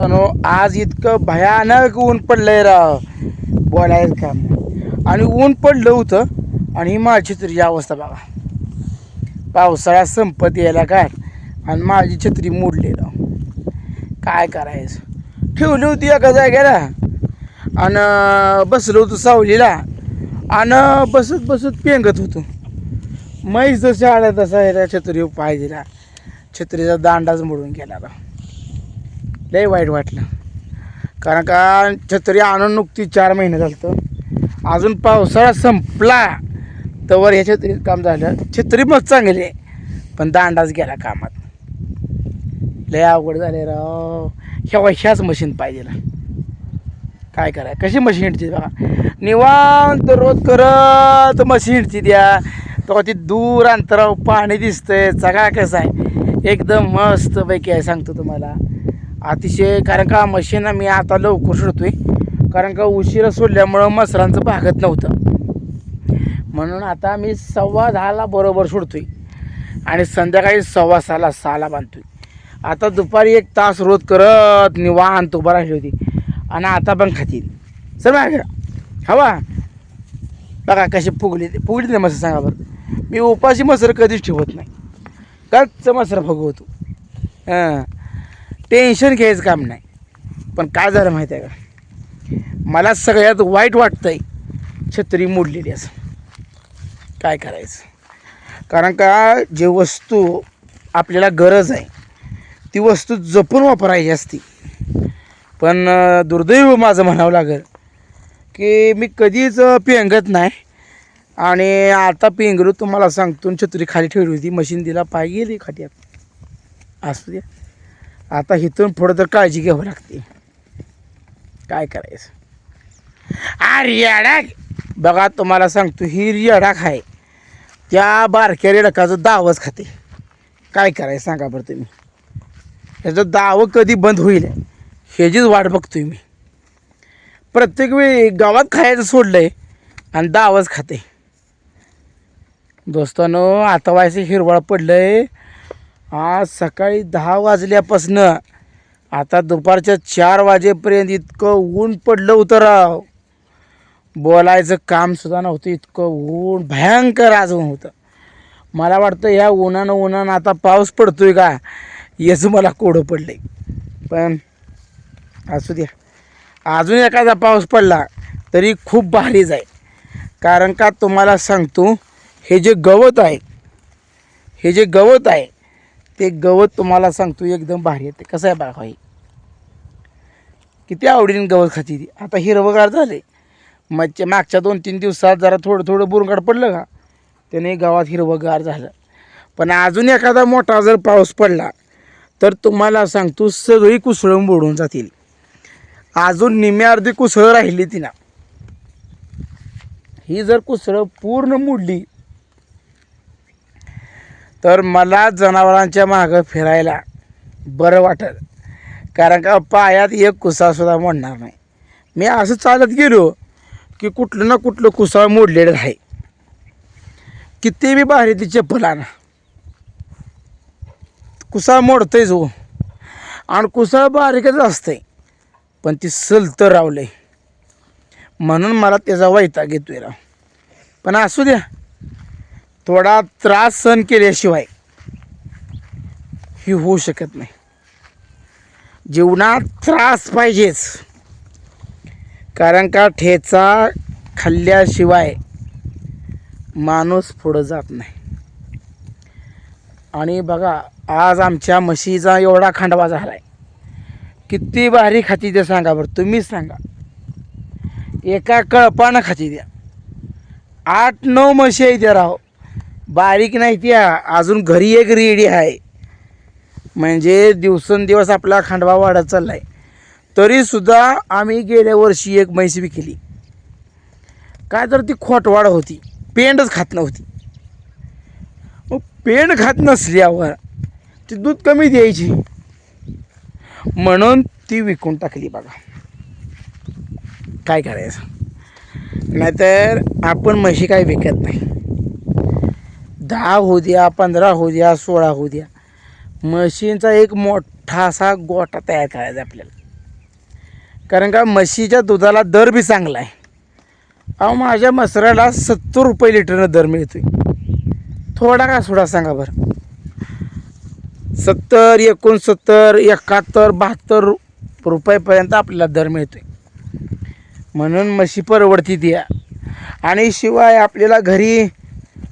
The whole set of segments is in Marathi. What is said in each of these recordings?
आज इतकं भयानक ऊन पडलंय राव बोलायचं काम आणि ऊन पडलं होतं आणि ही माझी छत्रीची अवस्था बघा. पावसाळा संपत यायला काय? आणि माझी छत्री मोडली राव. काय करायचं? ठेवली होती एका जागेला. आणि बसलो होतो सावलीला. आणि बसत बसत पेंगत होतो. म्हैस जसे आल्या तसा याला छत्री पाय दिला. छत्रीचा दांडाच मोडून गेला राव. लय वाईट वाटलं. कारण का छत्री आणून नुकती चार महिने झालं अजून पावसाळा संपला. तवर ह्या छत्रीत काम झालं. छत्री मग चांगली आहे. पण दांडाच गेला कामात. लय अवघड झाले राव. ह्या ह्याच मशीन पाहिजे काय कराय कशी मशीन हिंडते बघा. निवांत रोज करत मशीन हिंडती द्या तेव्हा ती दूर अंतरावर पाणी दिसतंय. सगळा कसं आहे? एकदम मस्तपैकी आहे सांगतो तुम्हाला. अतिशय कारण का मशीन मी आता लवकर सोडतोय. कारण का उशिरा सोडल्यामुळं मसरांचं भागत नव्हतं. म्हणून आता मी सव्वा दहाला बरोबर सोडतोय. आणि संध्याकाळी सव्वा सहाला सहाला बांधतोय. आता दुपारी एक तास रोज करत निवांत उभा राहिली होती. आणि आता पण खातील सर मागे हवा बघा कशी फुगली फुगली नाही मसर सांगा बरं. मी उपाशी मसर कधीच ठेवत नाही. कच्च मसर फुगवतो. हां. टेन्शन घ्यायचं काम नाही. पण काय झालं माहिती आहे का? मला सगळ्यात वाईट वाटतंय छत्री मोडलेली असं. काय करायचं? कारण का जे वस्तू आपल्याला गरज आहे ती वस्तू जपून वापरायची असती. पण दुर्दैव माझं म्हणावं लागेल की मी कधीच पेंगत नाही. आणि आता पेंगरू तुम्हाला सांगतो आणि छत्री खाली ठेवली होती मशीन दिला पाय गेली खाट्यात असू द्या. आता इथून पुढं तर काळजी घ्यावी लागते. काय करायचं? अरे येडाक बघा तुम्हाला सांगतो ही येडाक आहे त्या बारक्या रेडकाचं दावच खाते. काय करायचं सांगा बरं तुम्ही. ह्याचं दावं कधी बंद होईल ह्याचीच वाट बघतोय मी. प्रत्येक वेळी गावात खायचं सोडलंय आणि दावच खाते. दोस्तानो आता व्हायचं हिरवळ पडलंय. आज सकाळी दहा वाजल्यापासनं आता दुपारच्या चार वाजेपर्यंत इतकं ऊन पडलं होतं राव. बोलायचं कामसुद्धा नव्हतं इतकं ऊन भयंकर आज ऊन होतं. मला वाटतं ह्या उन्हानं उन्हानं आता पाऊस पडतोय का याचं मला कोडं पडलं आहे पण असू द्या. अजून एखादा पाऊस पडला तरी खूप भारीच आहे कारण का तुम्हाला सांगतो हे जे गवत आहे हे जे गवत आहे ते गवत तुम्हाला सांगतो एकदम भारी येते कसं आहे बघा हे किती आवडीने गवत खाती ती. आता हिरवगार झाले. मगच्या मागच्या दोन तीन दिवसात जरा थोडं थोडं बुरगाड पडलं का त्याने गावात हिरवगार झालं. पण अजून एखादा मोठा जर पाऊस पडला तर तुम्हाला सांगतो सगळी कुसळून बुडून जातील. अजून निम्मे अर्धी कुसळं राहिली ती ना. ही जर कुसळं पूर्ण मोडली तर मला जनावरांच्या मागं फिरायला बरं वाटेल. कारण का पायात एक कुसासुद्धा मोडणार नाही. मी असं चालत गेलो की कुठलं ना कुठलं कुसाळ मोडलेलं आहे. किती बी भारी ती चप्पल आणा. कुसाळ मोडतंयच हो आणि कुसाळ बारीकच असतंय. पण ती सलतं रावलंय. म्हणून मला त्याचा वैताग येतोय राव. पण असू द्या. थोडा त्रास सहन केल्याशिवाय ही होऊ शकत नाही. जीवनात त्रास पाहिजेच. कारण का ठेचा खाल्ल्याशिवाय माणूस पुढं जात नाही. आणि बघा आज आमच्या म्हशीचा एवढा खांडवा झाला आहे किती भारी खाती द्या सांगा बरं तुम्हीच सांगा. एका कळपानं खाती द्या. आठ नऊ म्हशी आहे द्या राहो बारीक नाही त्या अजून घरी एक रेडी आहे. म्हणजे दिवसेंदिवस आपला खांडवा वाढत चालला आहे तरीसुद्धा आम्ही गेल्या वर्षी एक म्हैस विकली. काय तर ती खोटवाड होती. पेंडच खात नव्हती. मग पेंड खात नसल्यावर ती दूध कमी द्यायची. म्हणून ती विकून टाकली बघा. काय करायचं? नाहीतर आपण म्हशी काय विकत नाही. दहा होऊ द्या पंधरा होऊ द्या सोळा होऊ द्या. म्हशींचा एक मोठा असा गोठा तयार करायचा आपल्याला. कारण का म्हशीच्या दुधाला दर बी चांगला आहे. अहो माझ्या मसराला सत्तर रुपये लिटरनं दर मिळतो आहे थोडा का सोडा सांगा बरं. सत्तर एकोणसत्तर एकाहत्तर बहात्तर रु- रुपयेपर्यंत आपल्याला दर मिळतो आहे म्हणून म्हशी परवडती द्या आणि शिवाय आपल्याला घरी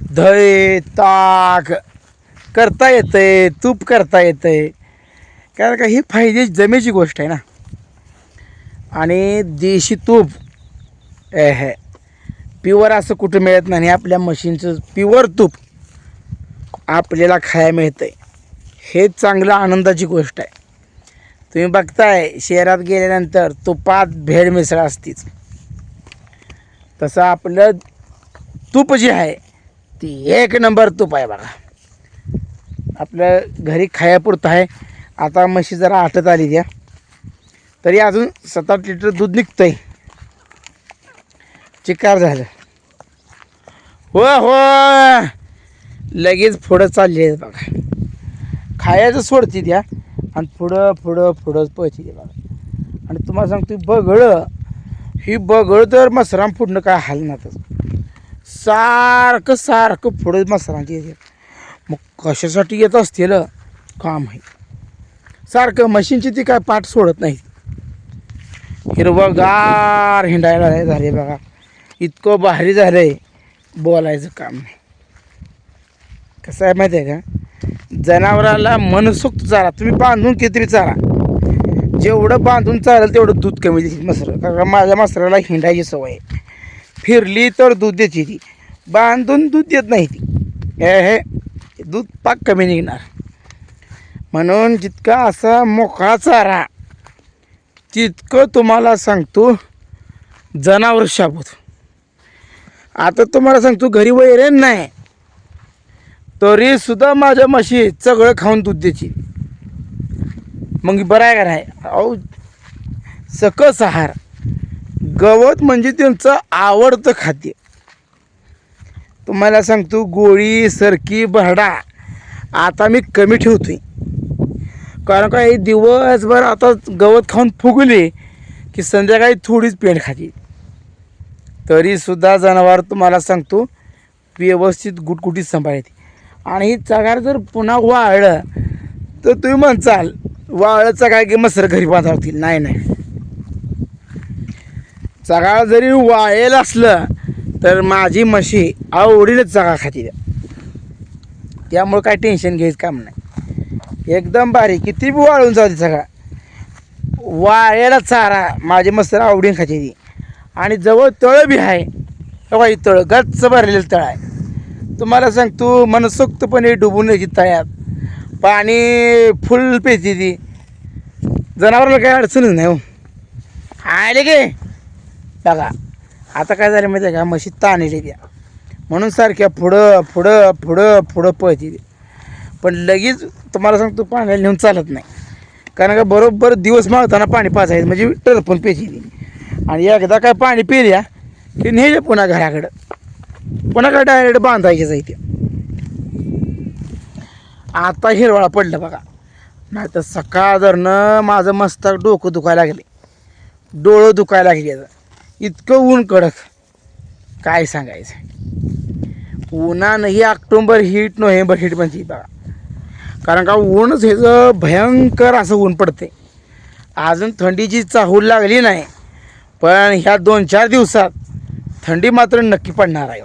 दही ताक करता येते तूप करता येते कारण का ही फायदे जमेची गोष्ट आहे ना. आणि देशी तूप ए हे प्युअर असं कुठं मिळत नाही. आपल्या मशीनचं प्युअर तूप आपल्याला खायला मिळतं आहे हे चांगलं आनंदाची गोष्ट आहे. तुम्ही बघताय शहरात गेल्यानंतर तुपात भेळ मिसळ असतीच. तसं आपलं तूप जे आहे ती एक नंबर तूप आहे बघा. आपल्या घरी खायापुरतं आहे. आता म्हशी जरा आटत आली द्या तरी अजून सात आठ लिटर दूध निघतं आहे चिकार झालं. हो हो. लगेच पुढं चालली आहे बघा. खायचं सोडते द्या आणि पुढं पुढं पुढं पळते द्या बघा. आणि तुम्हाला सांगतो बगळं. ही बगळ तर मसराम पुढनं काय हालनातच सारखं सारखं पुढं मसरांची मग कशासाठी येत असतील काम आहे. सारखं मशीनची ती काय पाठ सोडत नाही हिरवगार हिंडायला झाले बघा. इतकं भारी झालं आहे बोलायचं काम नाही. कसं आहे माहिती आहे का? जनावराला मनसोक्त चारा. तुम्ही बांधून किती चारा. जेवढं बांधून चालेल तेवढं दूध कमी देईल मसरं. कारण माझ्या मसराला हिंडायची सवय आहे. फिरली तर दूध देते ती. बांधून दूध देत नाही ती. हे हे दूध पाक कमी निघणार. म्हणून जितका असा मोकळा चारा तितकं तुम्हाला सांगतो जनावर शाबूत. आता तुम्हाला सांगतो घरी वैरण नाही. तरी सुद्धा माझ्या म्हशी सगळं खाऊन दूध द्यायची मग बरं आहे का नाही? अहो सकस आहार. गवत म्हणजे त्यांचं आवडतं खाद्य. तुम्हाला सांगतो गोळी सरकी भरडा आता मी कमी ठेवतोय. कारण का हे दिवसभर आता गवत खाऊन फुगले की संध्याकाळी थोडीच पेंड खाते. तरीसुद्धा जनावर तुम्हाला सांगतो व्यवस्थित गुटगुटीत सांभाळते. आणि ही चगार जर पुन्हा वाळलं तर तुम्ही म्हणचाल वाळलं काय की मसर घरी बांधावतील. नाही नाही. चगाळ जरी वाळेल असलं तर माझी म्हशी आवडीलच चगा खाती द्या त्यामुळं काय टेन्शन घ्यायचं काम नाही. एकदम बारीक किती बी वाळून जाते सगळा वाळेला चारा माझी मस्तर आवडीन खाते ती. आणि जवळ तळं बी आहे. बघा तळं गच्च भरलेलं तळ आहे. तुम्हाला सांगतो मनसोक्तपणे डुबून यायची तळ्यात पाणी फुल पेते ती. जनावराला काही अडचणच नाही हो. आले गे बघा. आता काय झालं माहिती आहे का? म्हशी ताणले त्या. म्हणून सारख्या पुढं पुढं पुढं पुढं पळती ती. पण लगेच तुम्हाला सांगतो पाण्याला नेऊन चालत नाही. कारण का बरोबर दिवस मागताना पाणी पाचायचं म्हणजे टरपून पेची आणि एकदा काय पाणी पिल्या की नेले पुन्हा घराकडं. पुन्हा काय डायरेक्ट बांधायचे ते आता हिरवाळा पडलं बघा. नाही तर सकाळ धरणं माझं मस्तक डोकं दुखायला लागले. डोळं दुखायला लागले आता. इतकं ऊन कडक. काय सांगायचं? उन्हानं ही ऑक्टोबर हीट नोव्हेंबर हीट म्हणजे बघा. कारण का ऊनच हे भयंकर असं ऊन पडते अजून थंडीची चाहूल लागली नाही पण ह्या दोन चार दिवसात थंडी मात्र नक्की पडणार आहे.